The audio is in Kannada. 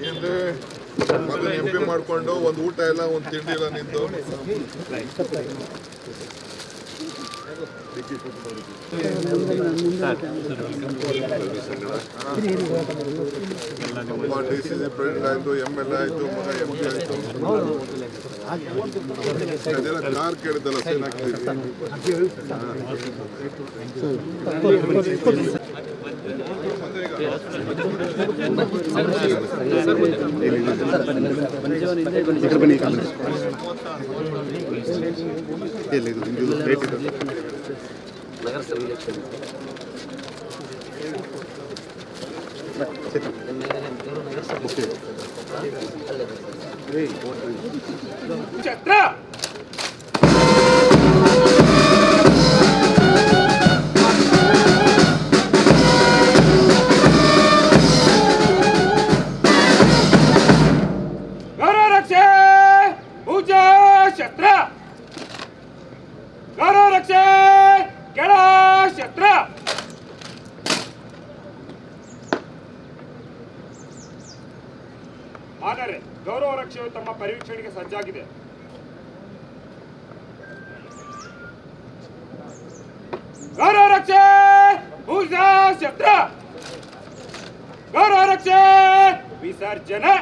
ಏನ್ರಿ ಮೊದಲು ಎಂ ಪಿ ಮಾಡ್ಕೊಂಡು ಒಂದು ಊಟ ಎಲ್ಲ ಒಂದು ತಿಂಡಿ ಇಲ್ಲ ನಿಂದು ಡಿ ಸಿ ಸಿ ಪ್ರೆಸಿಡೆಂಟ್ ಆಯ್ತು ಎಮ್ ಎಲ್ ಎ ಆಯ್ತು ಮಗ ಎಂ ಪಿ ಆಯ್ತು ಅದೆಲ್ಲ ಕಾರ್ ಕೇಳಿದ್ದಲ್ಲ ಸೈನ್ ಹಾಕ್ತೀವಿ ಛತ್ರ ಆದರೆ ಗೌರವ ರಕ್ಷೆಯು ತಮ್ಮ ಪರಿವೀಕ್ಷಣೆಗೆ ಸಜ್ಜಾಗಿದೆ. ಗೌರವ ರಕ್ಷೆ! ಶಸ್ತ್ರ ಗೌರವ ರಕ್ಷೆ! ವಿಸರ್ಜನೆ!